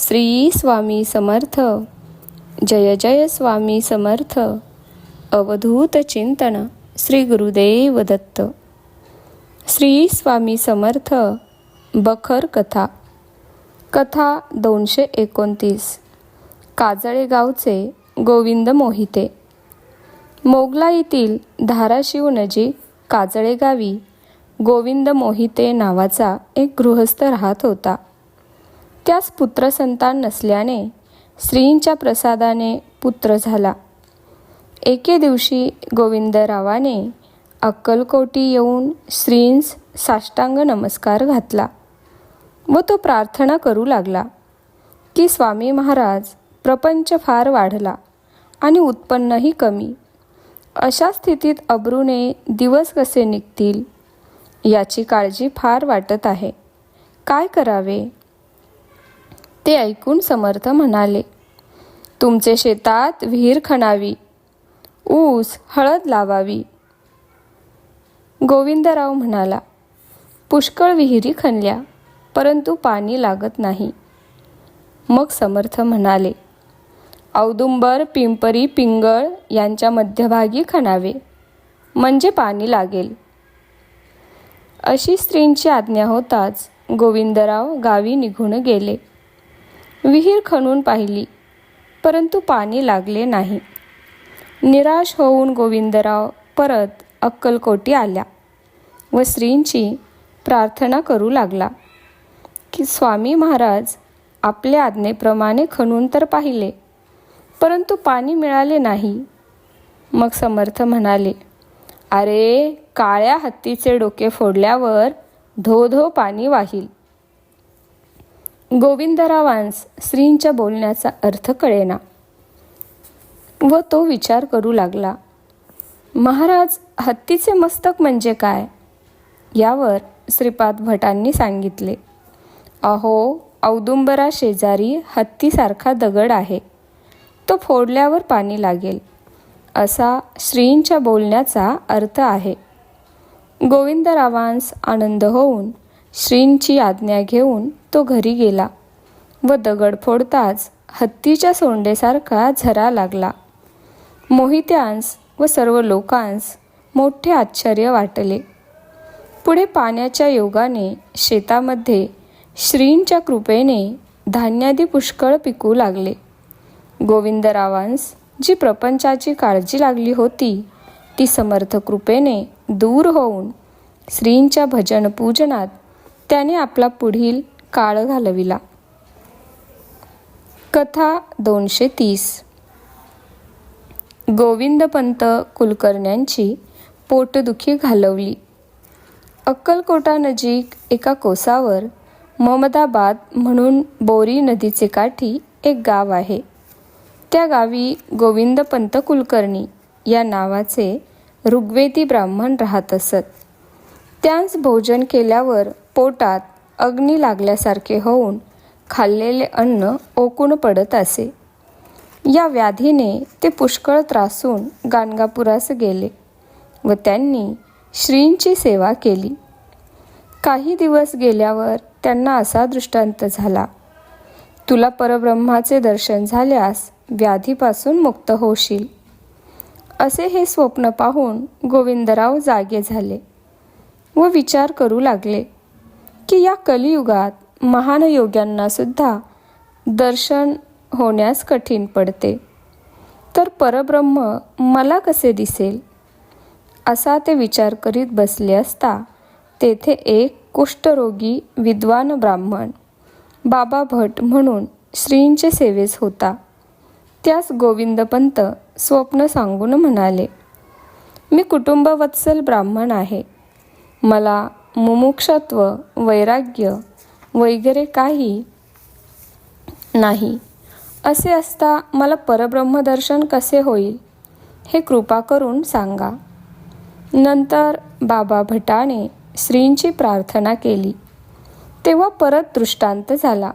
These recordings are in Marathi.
श्री स्वामी समर्थ. जय जय स्वामी समर्थ. अवधूत चिंतन श्री गुरुदेव दत्त. श्री स्वामी समर्थ बखर कथा. कथा दोनशे एकोणतीस. काजळे गावचे गोविंद मोहिते. मोगला येथील धाराशिव नजीक काजळे गावी गोविंद मोहिते नावाचा एक गृहस्थ राहत होता. त्यास पुत्रसंतान नसल्याने श्रींच्या प्रसादाने पुत्र झाला. एके दिवशी गोविंदरावाने अक्कलकोटी येऊन श्रींस साष्टांग नमस्कार घातला व तो प्रार्थना करू लागला की स्वामी महाराज प्रपंच फार वाढला आणि उत्पन्नही कमी. अशा स्थितीत अब्रूने दिवस कसे निघतील? याची काळजी फार वाटत आहे. काय करावे? ते ऐकून समर्थ म्हणाले तुमचे शेतात विहीर खणावी ऊस हळद लावावी. गोविंदराव म्हणाला पुष्कळ विहिरी खणल्या परंतु पाणी लागत नाही. मग समर्थ म्हणाले औदुंबर पिंपरी पिंगळ यांच्या मध्यभागी खणावे म्हणजे पाणी लागेल. अशी स्त्रींची आज्ञा होताच गोविंदराव गावी निघून गेले. विहीर खणून पाहिली. परंतु पाणी लागले नाही. निराश होऊन गोविंदराव परत अक्कलकोटी आल्या व श्रींची प्रार्थना करू लागला की स्वामी महाराज आपल्या आज्ञेप्रमाणे खणून तर पाहिले परंतु पाणी मिळाले नाही. मग समर्थ म्हणाले अरे काळ्या हत्तीचे डोके फोडल्यावर धो धो पाणी वाहील. गोविंदरावांस श्रींच्या बोलण्याचा अर्थ कळेना. व तो विचार करू लागला महाराज हत्तीचे मस्तक म्हणजे काय? यावर श्रीपाद भटांनी सांगितले अहो औदुंबरा शेजारी हत्तीसारखा दगड आहे. तो फोडल्यावर पाणी लागेल. असा श्रींच्या बोलण्याचा अर्थ आहे. गोविंदरावांस आनंद होऊन श्रींची आज्ञा घेऊन तो घरी गेला व दगड फोडताच हत्तीच्या सोंडेसारखा झरा लागला. मोहित्यांस व सर्व लोकांस मोठे आश्चर्य वाटले. पुढे पाण्याच्या योगाने शेतामध्ये श्रींच्या कृपेने धान्यादी पुष्कळ पिकू लागले. गोविंदरावांस जी प्रपंचाची काळजी लागली होती ती समर्थ कृपेने दूर होऊन श्रींच्या भजन पूजनात त्याने आपला पुढील काळ घालविला. कथा दोनशे तीस. गोविंदपंत कुलकर्ण्यांची पोटदुखी घालवली. अक्कलकोटानजीक एका कोसावर ममदाबाद म्हणून बोरी नदीचे काठी एक गाव आहे. त्या गावी गोविंदपंत कुलकर्णी या नावाचे ऋग्वेदी ब्राह्मण राहत असत. त्यांस भोजन केल्यावर पोटात अग्नी लागल्यासारखे होऊन खाल्लेले अन्न ओकून पडत असे. या व्याधीने ते पुष्कळ त्रासून गाणगापुरास गेले व त्यांनी श्रींची सेवा केली. काही दिवस गेल्यावर त्यांना असा दृष्टांत झाला तुला परब्रह्माचे दर्शन झाल्यास व्याधीपासून मुक्त होशील. असे हे स्वप्न पाहून गोविंदराव जागे झाले व विचार करू लागले. की या कलियुगात महान योग्यांना सुद्धा दर्शन होण्यास कठीण पडते. तर परब्रह्म मला कसे दिसेल? असा ते विचार करीत बसले असता तेथे एक कुष्ठरोगी विद्वान ब्राह्मण बाबा भट म्हणून श्रींचे सेवेस होता. त्यास गोविंदपंत स्वप्न सांगून म्हणाले मी कुटुंबवत्सल ब्राह्मण आहे. मला मुमुक्षत्व वैराग्य वगैरे काही नाही. असे असता मला परब्रह्मदर्शन कसे होईल हे कृपा करून सांगा. नंतर बाबा भटाने श्रींची प्रार्थना केली. तेव्हा परत दृष्टांत झाला.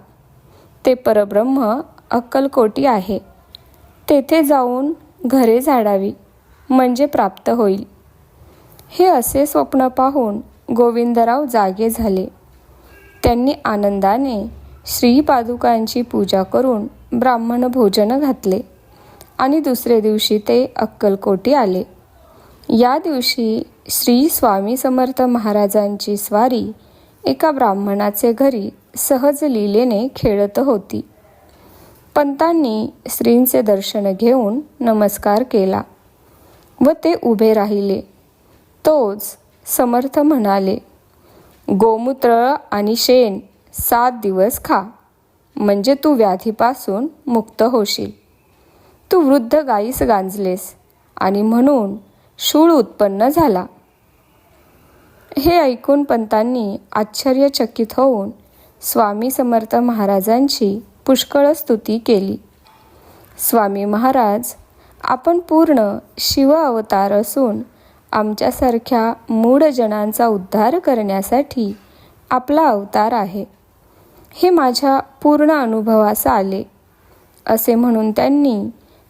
ते परब्रह्म अक्कलकोटी आहे. तेथे जाऊन घरे झाडावी म्हणजे प्राप्त होईल. हे असे स्वप्न पाहून गोविंदराव जागे झाले. त्यांनी आनंदाने श्रीपादुकांची पूजा करून ब्राह्मण भोजन घातले आणि दुसरे दिवशी ते अक्कलकोटी आले. या दिवशी श्री स्वामी समर्थ महाराजांची स्वारी एका ब्राह्मणाचे घरी सहज लीलेने खेळत होती. पंतांनी श्रींचे दर्शन घेऊन नमस्कार केला व ते उभे राहिले. तोच समर्थ म्हणाले गोमूत्र आणि शेण सात दिवस खा म्हणजे तू व्याधीपासून मुक्त होशील. तू वृद्ध गाईस गांजलेस आणि म्हणून शूळ उत्पन्न झाला. हे ऐकून पंतांनी आश्चर्यचकित होऊन स्वामी समर्थ महाराजांची पुष्कळ स्तुती केली. स्वामी महाराज आपण पूर्ण शिव अवतार असून आमच्यासारख्या मूढ जनांचा उद्धार करण्यासाठी आपला अवतार आहे. हे माझ्या पूर्ण अनुभवास आले असे म्हणून त्यांनी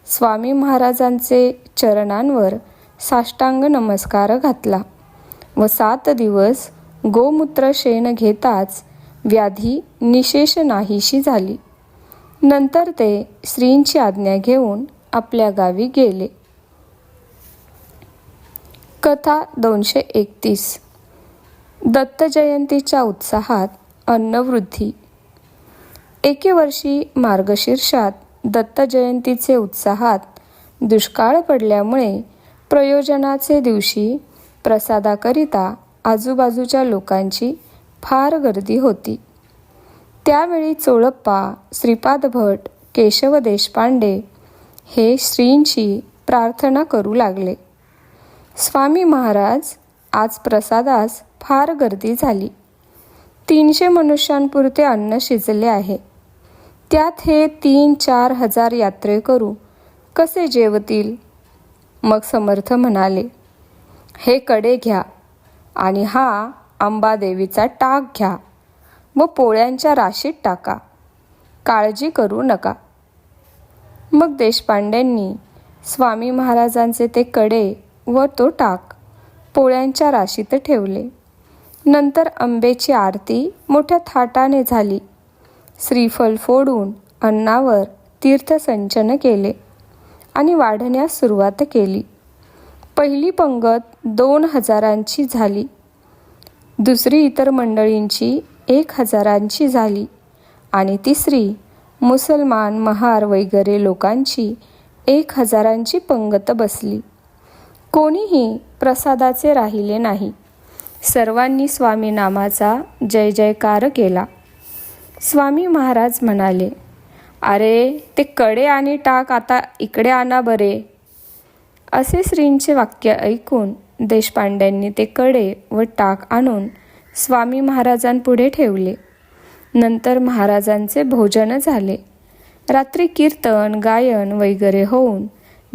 स्वामी महाराजांचे चरणांवर साष्टांग नमस्कार घातला व सात दिवस गोमूत्र शेण घेताच व्याधी निशेष नाहीशी झाली. नंतर ते श्रींची आज्ञा घेऊन आपल्या गावी गेले. कथा दोनशे एकतीस. दत्त जयंतीच्या उत्साहात अन्नवृद्धी. एके वर्षी मार्गशीर्षात दत्त जयंतीचे उत्साहात दुष्काळ पडल्यामुळे प्रयोजनाचे दिवशी प्रसादाकरिता आजूबाजूच्या लोकांची फार गर्दी होती. त्यावेळी चोळप्पा श्रीपाद भट केशव देशपांडे हे श्रींची प्रार्थना करू लागले. स्वामी महाराज आज प्रसादास फार गर्दी झाली. तीनशे मनुष्यांपुरते अन्न शिजले आहे. त्यात हे तीन चार हजार यात्रेकरू कसे जेवतील? मग समर्थ म्हणाले हे कडे घ्या आणि हा अंबादेवीचा टाक घ्या व पोळ्यांच्या राशीत टाका. काळजी करू नका. मग देशपांडेंनी स्वामी महाराजांचे ते कडे व तो टाक. पोळ्यांच्या राशीत ठेवले. नंतर आंबेची आरती मोठ्या थाटाने झाली. श्रीफल फोडून अन्नावर तीर्थसंचन केले आणि वाढण्यास सुरुवात केली. पहिली पंगत दोन हजारांची झाली. दुसरी इतर मंडळींची एक हजारांची झाली आणि तिसरी मुसलमान महार वगैरे लोकांची एक हजारांची पंगत बसली. कोणीही प्रसादाचे राहिले नाही. सर्वांनी स्वामी नामाचा जय जयकार केला. स्वामी महाराज म्हणाले अरे ते कडे आणि टाक आता इकडे आणा बरे. असे श्रींचे वाक्य ऐकून देशपांड्यांनी ते कडे व टाक आणून स्वामी महाराजांपुढे ठेवले. नंतर महाराजांचे भोजन झाले. रात्री कीर्तन गायन वगैरे होऊन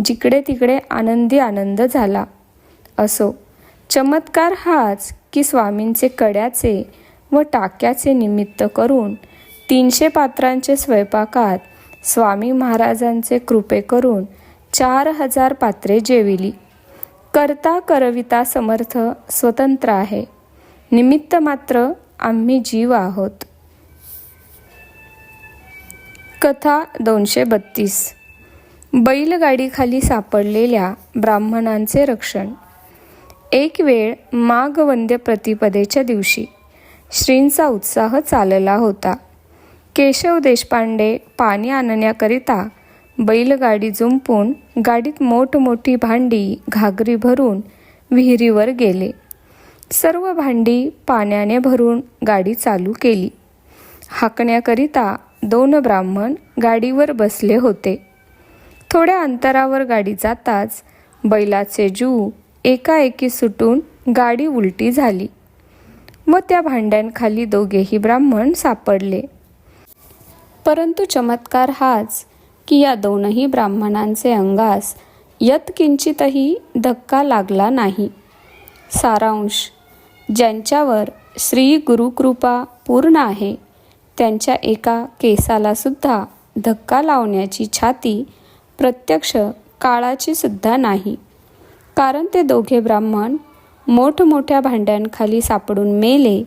जिकडे तिकडे आनंदी आनंद झाला. असो चमत्कार हाच की स्वामींचे कड्याचे व टाक्याचे निमित्त करून तीनशे पात्रांचे स्वयंपाकात स्वामी महाराजांचे कृपे करून चार हजार पात्रे जेविली. करता करविता समर्थ स्वतंत्र आहे. निमित्त मात्र आम्ही जीव आहोत. कथा दोनशे बत्तीस. बैलगाडीखाली सापडलेल्या ब्राह्मणांचे रक्षण. एक वेळ माघ वंद्य प्रतिपदेच्या दिवशी श्रींचा उत्साह चालला होता. केशव देशपांडे पाणी आणण्याकरिता बैलगाडी जुंपून गाडीत मोठमोठी भांडी घागरी भरून विहिरीवर गेले. सर्व भांडी पाण्याने भरून गाडी चालू केली. हाकण्याकरिता दोन ब्राह्मण गाडीवर बसले होते. थोड्या अंतरावर गाडी जाताच बैलाचे जू एकाएकी सुटून गाडी उलटी झाली. व त्या भांड्यांखाली दोघेही ब्राह्मण सापडले. परंतु चमत्कार हाच की या दोनही ब्राह्मणांचे अंगास यत्किंचितही धक्का लागला नाही. सारांश ज्यांच्यावर श्री गुरुकृपा पूर्ण आहे त्यांच्या एका केसालासुद्धा धक्का लावण्याची छाती प्रत्यक्ष काळाची सुद्धा नाही. कारण ते दोघे ब्राह्मण मोठमोठ्या भांड्यांखाली सापडून मेले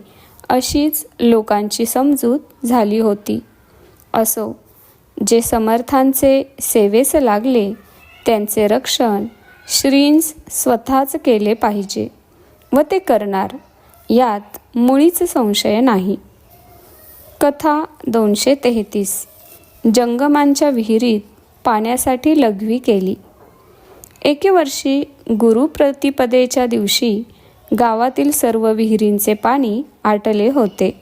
अशीच लोकांची समजूत झाली होती. असो जे समर्थांचे सेवेस लागले त्यांचे रक्षण श्रींस स्वतःच केले पाहिजे व ते करणार यात मुळीच संशय नाही. कथा दोनशे तेहतीस. जंगमांच्या विहिरीत पाण्यासाठी लघवी केली. एके वर्षी गुरुप्रतिपदेच्या दिवशी गावातील सर्व विहिरींचे पाणी आटले होते.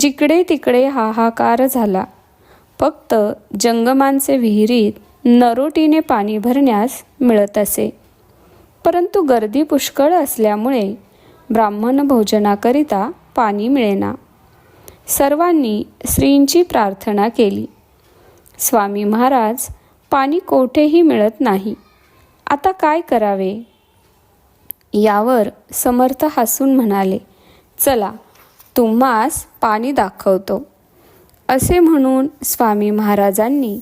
जिकडे तिकडे हाहाकार झाला. फक्त जंगमांचे विहिरीत नरोटीने पाणी भरण्यास मिळत असे. परंतु गर्दी पुष्कळ असल्यामुळे ब्राह्मण भोजनाकरिता पाणी मिळेना. सर्वांनी श्रींची प्रार्थना केली. स्वामी महाराज पाणी कोठेही मिळत नाही. आता काय करावे? यावर समर्थ हसून म्हणाले चला तुम्हास पाणी दाखवतो. असे म्हणून स्वामी महाराजांनी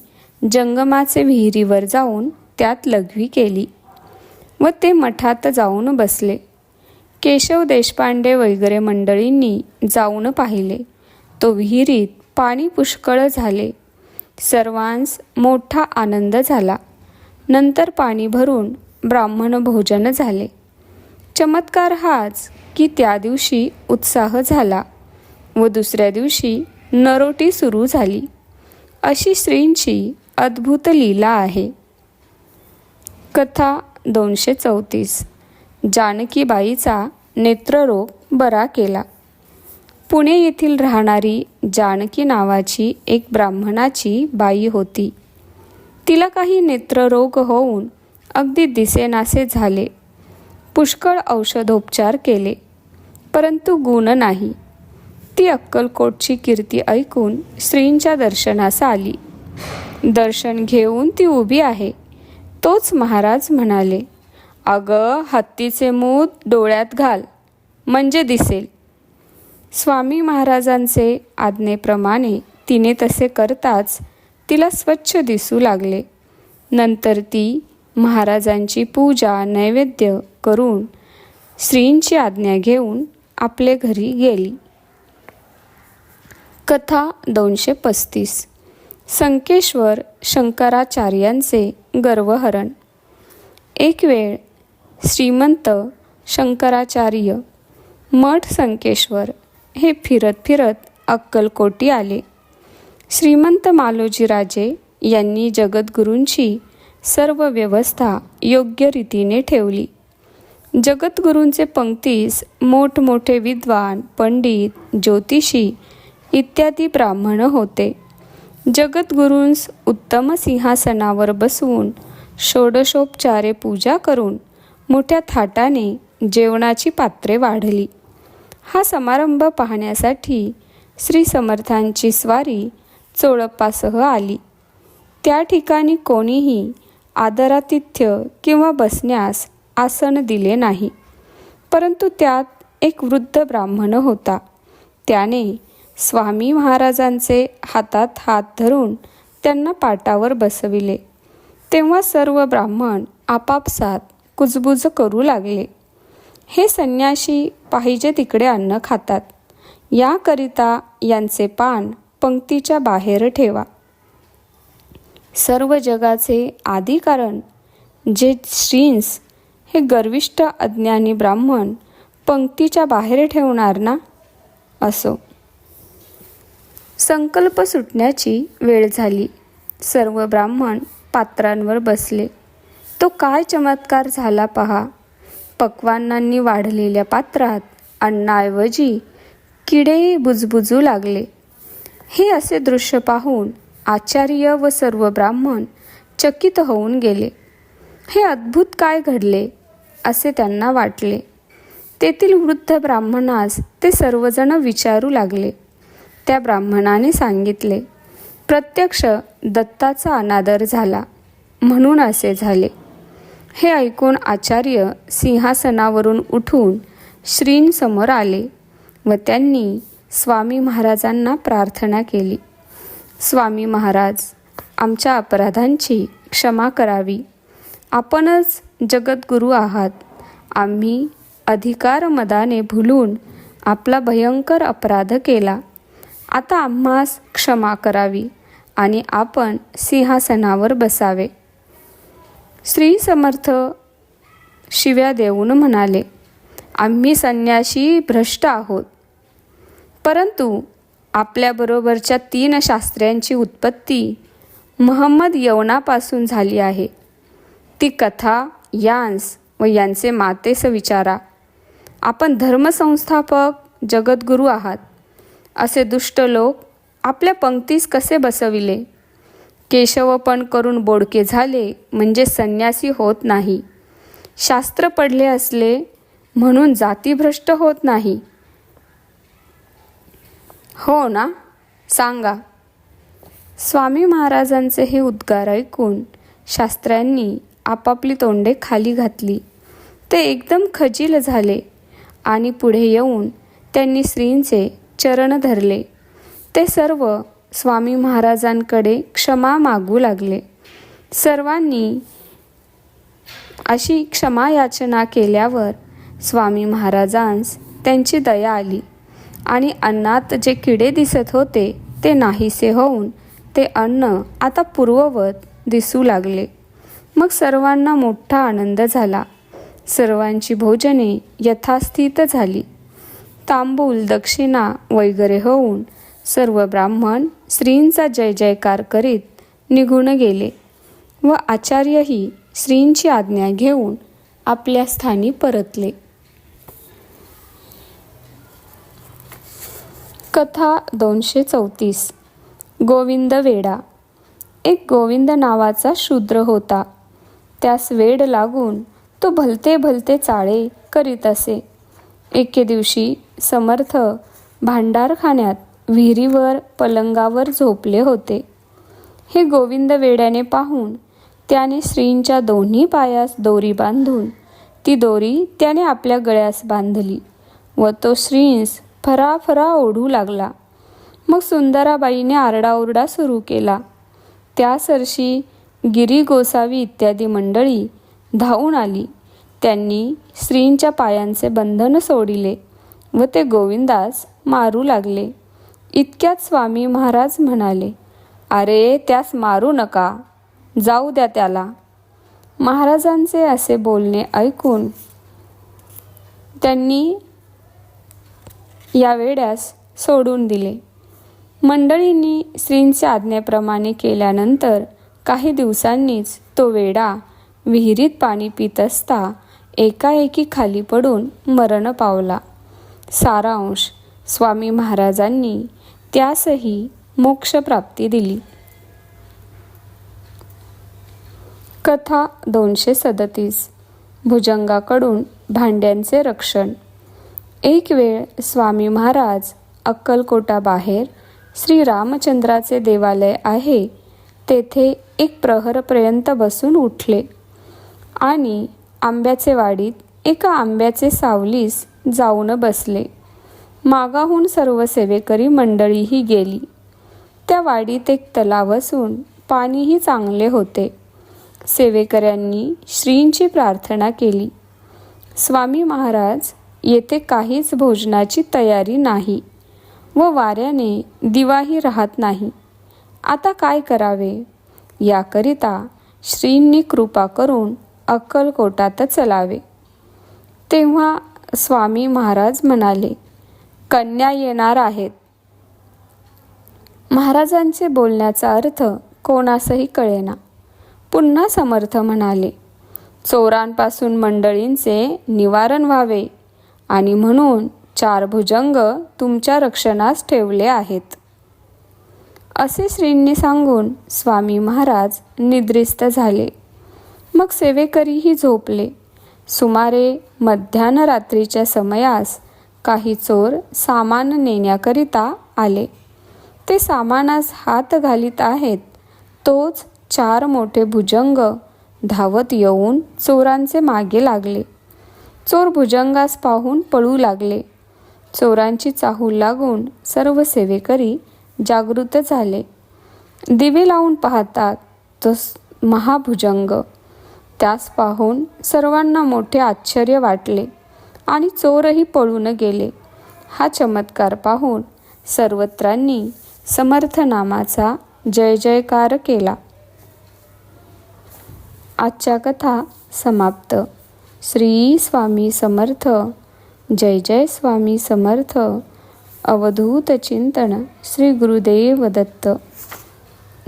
जंगमाचे विहिरीवर जाऊन त्यात लघवी केली व ते मठात जाऊन बसले. केशव देशपांडे वगैरे मंडळींनी जाऊन पाहिले. तो विहिरीत पाणी पुष्कळ झाले. सर्वांस मोठा आनंद झाला. नंतर पाणी भरून ब्राह्मण भोजन झाले. चमत्कार हाच की त्या दिवशी उत्साह झाला व दुसऱ्या दिवशी नरोटी सुरू झाली. अशी श्रींची अद्भुत लीला आहे. कथा दोनशे चौतीस. जानकीबाईचा नेत्ररोग बरा केला. पुणे येथील राहणारी जानकी नावाची एक ब्राह्मणाची बाई होती. तिला काही नेत्ररोग होऊन अगदी दिसेनासे झाले. पुष्कळ औषधोपचार केले परंतु गुण नाही. ती अक्कलकोटची कीर्ती ऐकून श्रींच्या दर्शनास आली. दर्शन घेऊन ती उभी आहे तोच महाराज म्हणाले. अगं हत्तीचे मूत डोळ्यात घाल म्हणजे दिसेल. स्वामी महाराजांचे आज्ञेप्रमाणे तिने तसे करताच तिला स्वच्छ दिसू लागले. नंतर ती महाराजांची पूजा नैवेद्य करून श्रींची आज्ञा घेऊन आपले घरी गेली. कथा दोनशे पस्तीस. संकेश्वर शंकराचार्यांचे गर्वहरण. एक वेळ श्रीमंत शंकराचार्य मठ संकेश्वर हे फिरत फिरत अक्कलकोटी आले. श्रीमंत मालोजीराजे यांनी जगद्गुरूंची सर्व व्यवस्था योग्य रीतीने ठेवली. जगद्गुरूंचे पंक्तीस मोठमोठे विद्वान पंडित ज्योतिषी इत्यादी ब्राह्मण होते. जगद्गुरूंस उत्तम सिंहासनावर बसवून षोडशोपचारे पूजा करून मोठ्या थाटाने जेवणाची पात्रे वाढली. हा समारंभ पाहण्यासाठी श्री समर्थांची स्वारी चोळप्पासह आली. त्या ठिकाणी कोणीही आदरातिथ्य किंवा बसण्यास आसन दिले नाही. परंतु त्यात एक वृद्ध ब्राह्मण होता. त्याने स्वामी महाराजांचे हातात हात धरून त्यांना पाटावर बसविले. तेव्हा सर्व ब्राह्मण आपापसात कुजबुज करू लागले. हे संन्याशी पाहिजे तिकडे अन्न खातात. याकरिता यांचे पान पंक्तीच्या बाहेर ठेवा. सर्व जगाचे आदी कारण जे श्रींस हे गर्विष्ट अज्ञानी ब्राह्मण पंक्तीच्या बाहेर ठेवणार ना? असो. संकल्प सुटण्याची वेळ झाली. सर्व ब्राह्मण पात्रांवर बसले. तो काय चमत्कार झाला पहा. पक्वान्नांनी वाढलेल्या पात्रात अन्नाऐवजी किडे बुजबुजू लागले. हे असे दृश्य पाहून आचार्य व सर्व ब्राह्मण चकित होऊन गेले. हे अद्भुत काय घडले असे त्यांना वाटले. तेथील वृद्ध ब्राह्मणास ते सर्वजण विचारू लागले. त्या ब्राह्मणाने सांगितले प्रत्यक्ष दत्ताचा अनादर झाला. म्हणून असे झाले. हे ऐकून आचार्य सिंहासनावरून उठून श्रींसमोर आले व त्यांनी स्वामी महाराजांना प्रार्थना केली. स्वामी महाराज आमच्या अपराधांची क्षमा करावी. आपणच जगद्गुरू आहात. आम्ही अधिकार मदाने भुलून आपला भयंकर अपराध केला. आता आम्हास क्षमा करावी आणि आपण सिंहासनावर बसावे. श्री समर्थ शिव्या देऊन म्हणाले आम्ही संन्याशी भ्रष्ट आहोत. परंतु आपल्याबरोबरच्या तीन शास्त्र्यांची उत्पत्ती महम्मद यवनापासून झाली आहे. ती कथा यांस व यांचे मातेस विचारा. आपण धर्मसंस्थापक जगद्गुरू आहात. असे दुष्ट लोक आपल्या पंक्तीस कसे बसविले? केशवपण करून बोडके झाले म्हणजे संन्यासी होत नाही. शास्त्र पडले असले म्हणून जातीभ्रष्ट होत नाही. हो ना? सांगा. स्वामी महाराजांचे हे उद्गार ऐकून शास्त्र्यांनी आपापली तोंडे खाली घातली. ते एकदम खजील झाले आणि पुढे येऊन त्यांनी श्रींचे चरण धरले. ते सर्व स्वामी महाराजांकडे क्षमा मागू लागले. सर्वांनी अशी क्षमा याचना केल्यावर स्वामी महाराजांस त्यांची दया आली आणि अन्नात जे किडे दिसत होते ते नाहीसे होऊन ते अन्न आता पूर्ववत दिसू लागले. मग सर्वांना मोठा आनंद झाला. सर्वांची भोजने यथास्थित झाली. तांबूल दक्षिणा वगैरे होऊन सर्व ब्राह्मण श्रींचा जय जयकार करीत निघून गेले व आचार्यही श्रींची आज्ञा घेऊन आपल्या स्थानी परतले. कथा दोनशे चौतीस. गोविंद वेडा एक गोविंद नावाचा शूद्र होता. त्यास वेड लागून तो भलते भलते चाळे करीत असे. एके दिवशी समर्थ भांडारखान्यात विहिरीवर पलंगावर झोपले होते. हे गोविंद वेड्याने पाहून त्याने श्रींच्या दोन्ही पायास दोरी बांधून ती दोरी त्याने आपल्या गळ्यास बांधली व तो श्रींस फराफरा ओढू लागला. मग सुंदराबाईने आरडाओरडा सुरू केला. त्या सरशी गिरी गोसावी इत्यादी मंडळी धावून आली. त्यांनी श्रींच्या पायांचे बंधन सोडिले व ते गोविंदास मारू लागले. इतक्यात स्वामी महाराज म्हणाले अरे त्यास मारू नका जाऊ द्या त्याला. महाराजांचे असे बोलणे ऐकून त्यांनी या वेड्यास सोडून दिले. मंडळींनी श्रींच्या आज्ञेप्रमाणे केल्यानंतर काही दिवसांनीच तो वेडा विहिरीत पाणी पित असता एकाएकी खाली पडून मरण पावला. सारांश स्वामी महाराजांनी त्यासही मोक्षप्राप्ती दिली. कथा दोनशे सदतीस. भुजंगाकडून भांड्यांचे रक्षण. एक वेळ स्वामी महाराज अक्कलकोटाबाहेर श्री रामचंद्राचे देवालय आहे तेथे एक प्रहरपर्यंत बसून उठले आणि आंब्याचे वाडीत एका आंब्याचे सावलीस जाऊन बसले. मागाहून सर्व सेवेकरी मंडळीही गेली. त्या वाडीत एक तलाव असून पाणीही चांगले होते. सेवेकऱ्यांनी श्रींची प्रार्थना केली. स्वामी महाराज येथे काहीच भोजनाची तयारी नाही व वाऱ्याने दिवाही राहत नाही. आता काय करावे? याकरिता श्रींनी कृपा करून अक्कलकोटात चलावे. तेव्हा स्वामी महाराज म्हणाले कन्या येणार आहेत. महाराजांचे बोलण्याचा अर्थ कोणासही कळेना. पुन्हा समर्थ म्हणाले चोरांपासून मंडळींचे निवारण व्हावे आणि म्हणून चार भुजंग तुमच्या रक्षणास ठेवले आहेत. असे श्रींनी सांगून स्वामी महाराज निद्रिस्त झाले. मग सेवेकरीही झोपले. सुमारे मध्यान्ह रात्रीच्या समयास काही चोर सामान नेण्याकरिता आले. ते सामानास हात घालीत आहेत. तोच चार मोठे भुजंग धावत येऊन चोरांचे मागे लागले. चोर भुजंगास पाहून पळू लागले. चोरांची चाहूल लागून सर्व सेवेकरी जागृत झाले. दिवे लावून पाहतात तो महाभुजंग. त्यास पाहून सर्वांना मोठे आश्चर्य वाटले. आणि चोरही पळून गेले. हा चमत्कार पाहून सर्वत्रांनी समर्थ नामाचा जय जयकार केला. आजच्या कथा समाप्त. श्री स्वामी समर्थ. जय जय स्वामी समर्थ. अवधूत चिंतन श्री गुरुदेव दत्त.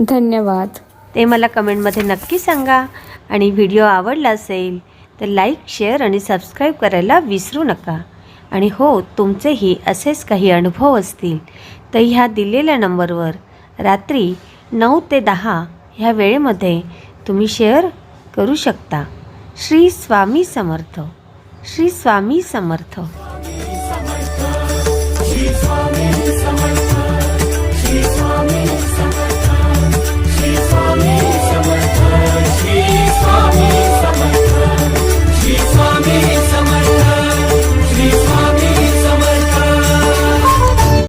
धन्यवाद. ते मला कमेंटमध्ये नक्की सांगा. आणि व्हिडिओ आवडला असेल तर लाईक शेअर आणि सबस्क्राईब करायला विसरू नका. आणि हो तुमचेही असेच काही अनुभव असतील तर ह्या दिलेल्या नंबरवर रात्री नऊ ते दहा ह्या वेळेमध्ये तुम्ही शेअर करू शकता. श्री स्वामी समर्थ. श्री स्वामी समर्थ.